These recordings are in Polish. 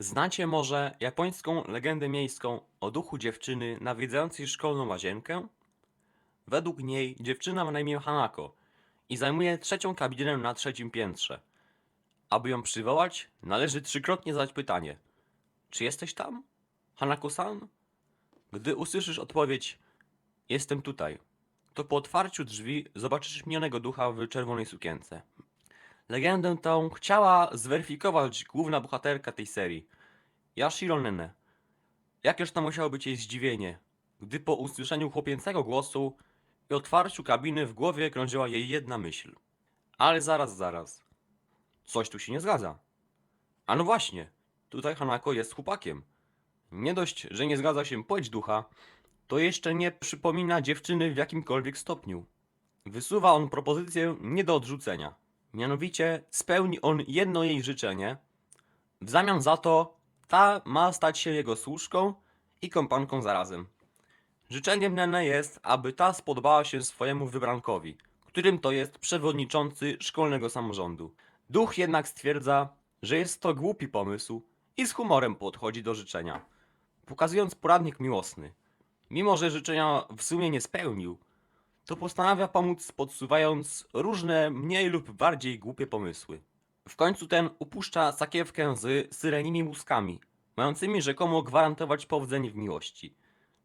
Znacie może japońską legendę miejską o duchu dziewczyny nawiedzającej szkolną łazienkę? Według niej dziewczyna ma na imię Hanako i zajmuje trzecią kabinę na trzecim piętrze. Aby ją przywołać, należy trzykrotnie zadać pytanie: Czy jesteś tam? Hanako-san? Gdy usłyszysz odpowiedź: Jestem tutaj, to po otwarciu drzwi zobaczysz minionego ducha w czerwonej sukience. Legendę tą chciała zweryfikować główna bohaterka tej serii, Yashiro Nene. Jakież to musiało być jej zdziwienie, gdy po usłyszeniu chłopięcego głosu i otwarciu kabiny w głowie krążyła jej jedna myśl. Ale zaraz, zaraz. Coś tu się nie zgadza. A no właśnie, tutaj Hanako jest chłopakiem. Nie dość, że nie zgadza się płeć ducha, to jeszcze nie przypomina dziewczyny w jakimkolwiek stopniu. Wysuwa on propozycję nie do odrzucenia. Mianowicie spełni on jedno jej życzenie. W zamian za to ta ma stać się jego służką i kompanką zarazem. Życzeniem Nene jest, aby ta spodobała się swojemu wybrankowi, którym to jest przewodniczący szkolnego samorządu. Duch jednak stwierdza, że jest to głupi pomysł i z humorem podchodzi do życzenia, pokazując poradnik miłosny. Mimo, że życzenia w sumie nie spełnił, to postanawia pomóc podsuwając różne mniej lub bardziej głupie pomysły. W końcu ten upuszcza sakiewkę z syrenimi łuskami, mającymi rzekomo gwarantować powodzenie w miłości.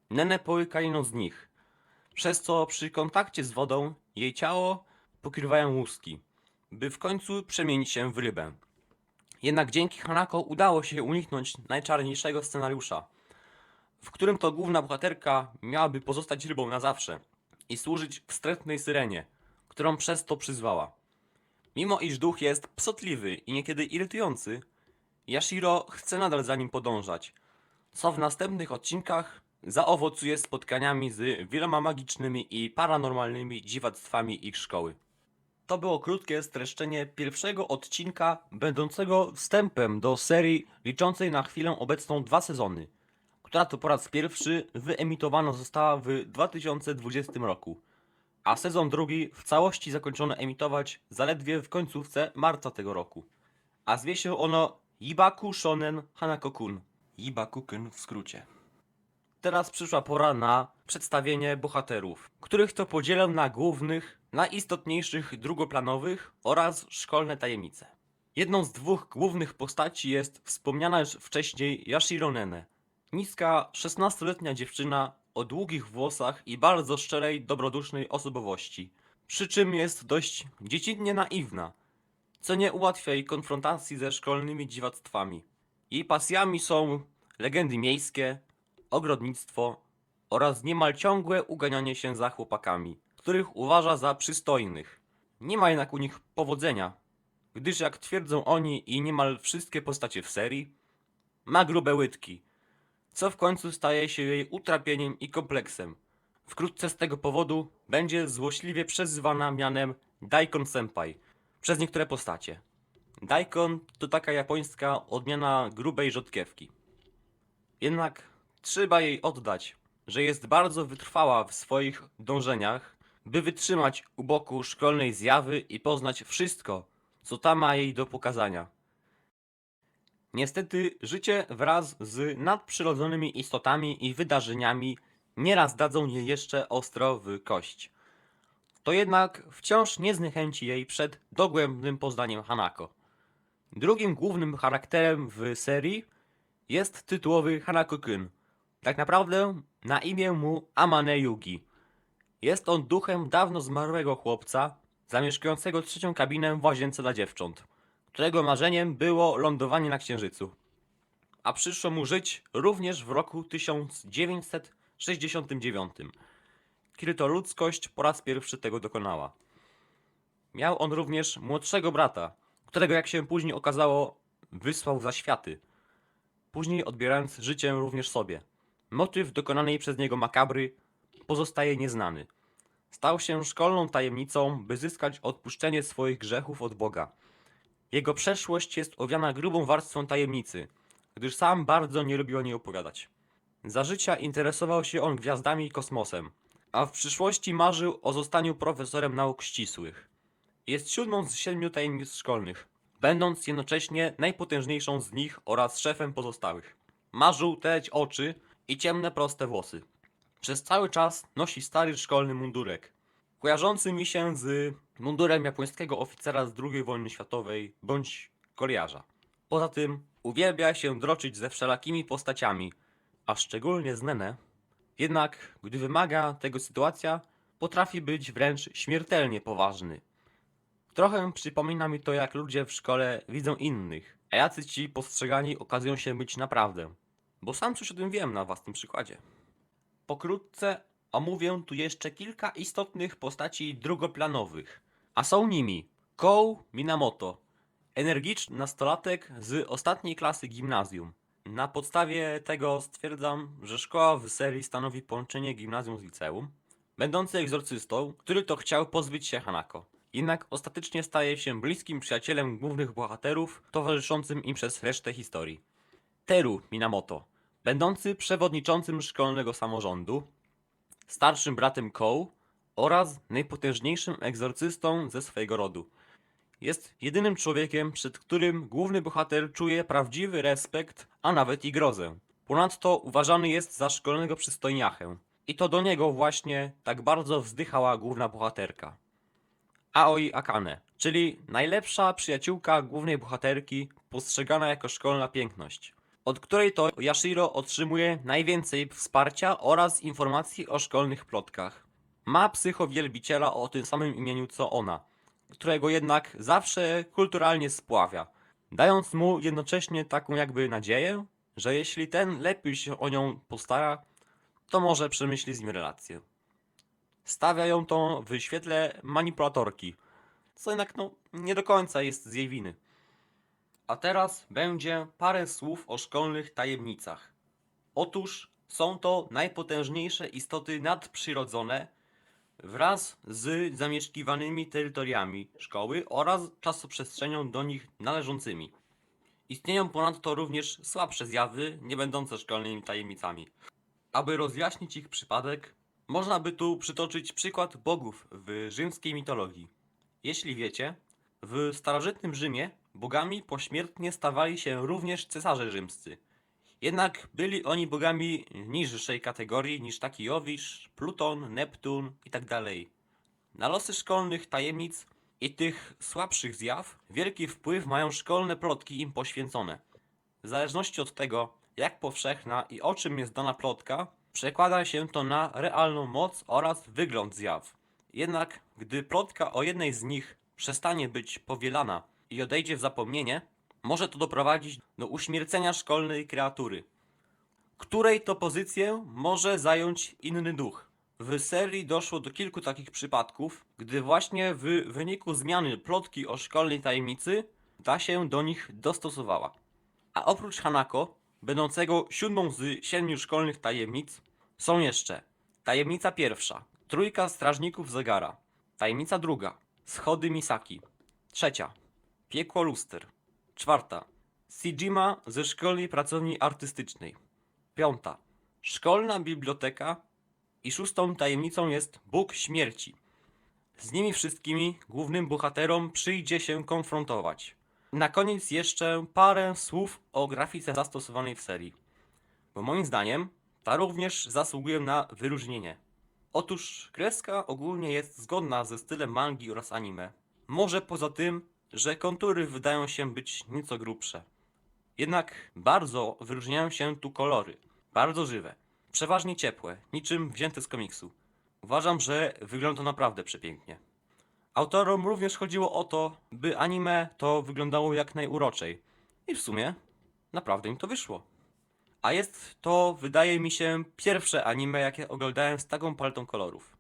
Nene połyka jedną z nich, przez co przy kontakcie z wodą jej ciało pokrywają łuski, by w końcu przemienić się w rybę. Jednak dzięki Hanako udało się uniknąć najczarniejszego scenariusza, w którym to główna bohaterka miałaby pozostać rybą na zawsze i służyć wstrętnej syrenie, którą przez to przyzwała. Mimo iż duch jest psotliwy i niekiedy irytujący, Yashiro chce nadal za nim podążać, co w następnych odcinkach zaowocuje spotkaniami z wieloma magicznymi i paranormalnymi dziwactwami ich szkoły. To było krótkie streszczenie pierwszego odcinka, będącego wstępem do serii liczącej na chwilę obecną dwa sezony, która to po raz pierwszy wyemitowana została w 2020 roku, a sezon drugi w całości zakończono emitować zaledwie w końcówce marca tego roku. A zwie się ono Yibaku Shonen Hanako-kun. Yibaku-kun w skrócie. Teraz przyszła pora na przedstawienie bohaterów, których to podzielę na głównych, najistotniejszych drugoplanowych oraz szkolne tajemnice. Jedną z dwóch głównych postaci jest wspomniana już wcześniej Yashiro Nene. Niska, 16-letnia dziewczyna o długich włosach i bardzo szczerej, dobrodusznej osobowości. Przy czym jest dość dziecinnie naiwna, co nie ułatwia jej konfrontacji ze szkolnymi dziwactwami. Jej pasjami są legendy miejskie, ogrodnictwo oraz niemal ciągłe uganianie się za chłopakami, których uważa za przystojnych. Nie ma jednak u nich powodzenia, gdyż jak twierdzą oni i niemal wszystkie postacie w serii, ma grube łydki, co w końcu staje się jej utrapieniem i kompleksem. Wkrótce z tego powodu będzie złośliwie przezywana mianem Daikon Senpai przez niektóre postacie. Daikon to taka japońska odmiana grubej rzodkiewki. Jednak trzeba jej oddać, że jest bardzo wytrwała w swoich dążeniach, by wytrzymać u boku szkolnej zjawy i poznać wszystko, co ta ma jej do pokazania. Niestety, życie wraz z nadprzyrodzonymi istotami i wydarzeniami nieraz dadzą jej jeszcze ostro w kość. To jednak wciąż nie zniechęci jej przed dogłębnym poznaniem Hanako. Drugim głównym charakterem w serii jest tytułowy Hanako-kun. Tak naprawdę na imię mu Amane Yugi. Jest on duchem dawno zmarłego chłopca, zamieszkującego trzecią kabinę w łazience dla dziewcząt, którego marzeniem było lądowanie na Księżycu. A przyszło mu żyć również w roku 1969, kiedy to ludzkość po raz pierwszy tego dokonała. Miał on również młodszego brata, którego jak się później okazało wysłał za światy, później odbierając życie również sobie. Motyw dokonanej przez niego makabry pozostaje nieznany. Stał się szkolną tajemnicą, by zyskać odpuszczenie swoich grzechów od Boga. Jego przeszłość jest owiana grubą warstwą tajemnicy, gdyż sam bardzo nie lubił o niej opowiadać. Za życia interesował się on gwiazdami i kosmosem, a w przyszłości marzył o zostaniu profesorem nauk ścisłych. Jest siódmą z siedmiu tajemnic szkolnych, będąc jednocześnie najpotężniejszą z nich oraz szefem pozostałych. Ma żółte oczy i ciemne proste włosy. Przez cały czas nosi stary szkolny mundurek, kojarzący mi się z mundurem japońskiego oficera z II wojny światowej bądź koliarza. Poza tym uwielbia się droczyć ze wszelakimi postaciami, a szczególnie z Nene. Jednak, gdy wymaga tego sytuacja, potrafi być wręcz śmiertelnie poważny. Trochę przypomina mi to, jak ludzie w szkole widzą innych, a jacy ci postrzegani okazują się być naprawdę. Bo sam coś o tym wiem na własnym przykładzie. Pokrótce omówię tu jeszcze kilka istotnych postaci drugoplanowych, a są nimi Kou Minamoto, energiczny nastolatek z ostatniej klasy gimnazjum. Na podstawie tego stwierdzam, że szkoła w serii stanowi połączenie gimnazjum z liceum, będący egzorcystą, który to chciał pozbyć się Hanako. Jednak ostatecznie staje się bliskim przyjacielem głównych bohaterów, towarzyszącym im przez resztę historii. Teru Minamoto, będący przewodniczącym szkolnego samorządu, starszym bratem Kou oraz najpotężniejszym egzorcystą ze swojego rodu. Jest jedynym człowiekiem, przed którym główny bohater czuje prawdziwy respekt, a nawet i grozę. Ponadto uważany jest za szkolnego przystojniachę. I to do niego właśnie tak bardzo wzdychała główna bohaterka. Aoi Akane, czyli najlepsza przyjaciółka głównej bohaterki, postrzegana jako szkolna piękność, od której to Yashiro otrzymuje najwięcej wsparcia oraz informacji o szkolnych plotkach. Ma psychowielbiciela o tym samym imieniu co ona, którego jednak zawsze kulturalnie spławia, dając mu jednocześnie taką jakby nadzieję, że jeśli ten lepiej się o nią postara, to może przemyśli z nim relację. Stawia ją to w świetle manipulatorki, co jednak no, nie do końca jest z jej winy. A teraz będzie parę słów o szkolnych tajemnicach. Otóż są to najpotężniejsze istoty nadprzyrodzone wraz z zamieszkiwanymi terytoriami szkoły oraz czasoprzestrzenią do nich należącymi. Istnieją ponadto również słabsze zjawy, nie będące szkolnymi tajemnicami. Aby rozjaśnić ich przypadek, można by tu przytoczyć przykład bogów w rzymskiej mitologii. Jeśli wiecie, w starożytnym Rzymie bogami pośmiertnie stawali się również cesarze rzymscy. Jednak byli oni bogami niższej kategorii niż taki Jowisz, Pluton, Neptun itd. Na losy szkolnych tajemnic i tych słabszych zjaw wielki wpływ mają szkolne plotki im poświęcone. W zależności od tego, jak powszechna i o czym jest dana plotka, przekłada się to na realną moc oraz wygląd zjaw. Jednak gdy plotka o jednej z nich przestanie być powielana i odejdzie w zapomnienie, może to doprowadzić do uśmiercenia szkolnej kreatury, której to pozycję może zająć inny duch. W serii doszło do kilku takich przypadków, gdy właśnie w wyniku zmiany plotki o szkolnej tajemnicy ta się do nich dostosowała. A oprócz Hanako, będącego siódmą z siedmiu szkolnych tajemnic, są jeszcze tajemnica pierwsza, trójka strażników zegara, tajemnica druga, schody Misaki, trzecia, piekło luster, czwarta, Sijima ze szkolnej pracowni artystycznej, piąta, szkolna biblioteka i szóstą tajemnicą jest Bóg śmierci. Z nimi wszystkimi głównym bohaterom przyjdzie się konfrontować. Na koniec jeszcze parę słów o grafice zastosowanej w serii. Bo moim zdaniem ta również zasługuje na wyróżnienie. Otóż kreska ogólnie jest zgodna ze stylem mangi oraz anime. Może poza tym, że kontury wydają się być nieco grubsze. Jednak bardzo wyróżniają się tu kolory. Bardzo żywe. Przeważnie ciepłe, niczym wzięte z komiksu. Uważam, że wygląda to naprawdę przepięknie. Autorom również chodziło o to, by anime to wyglądało jak najuroczej. I w sumie naprawdę im to wyszło. A jest to, wydaje mi się, pierwsze anime, jakie oglądałem z taką paletą kolorów.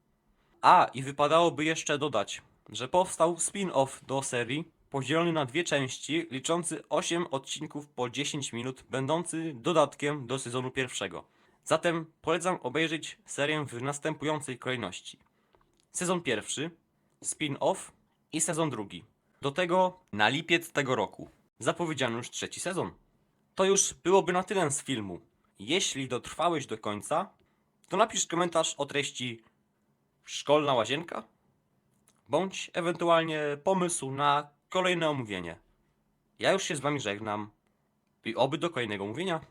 A, i wypadałoby jeszcze dodać, że powstał spin-off do serii, podzielony na dwie części, liczący 8 odcinków po 10 minut, będący dodatkiem do sezonu pierwszego. Zatem polecam obejrzeć serię w następującej kolejności. Sezon pierwszy, spin-off i sezon drugi. Do tego na lipiec tego roku. Zapowiedziano już trzeci sezon. To już byłoby na tyle z filmu. Jeśli dotrwałeś do końca, to napisz komentarz o treści szkolna łazienka, bądź ewentualnie pomysł na kolejne omówienie. Ja już się z wami żegnam. I oby do kolejnego mówienia.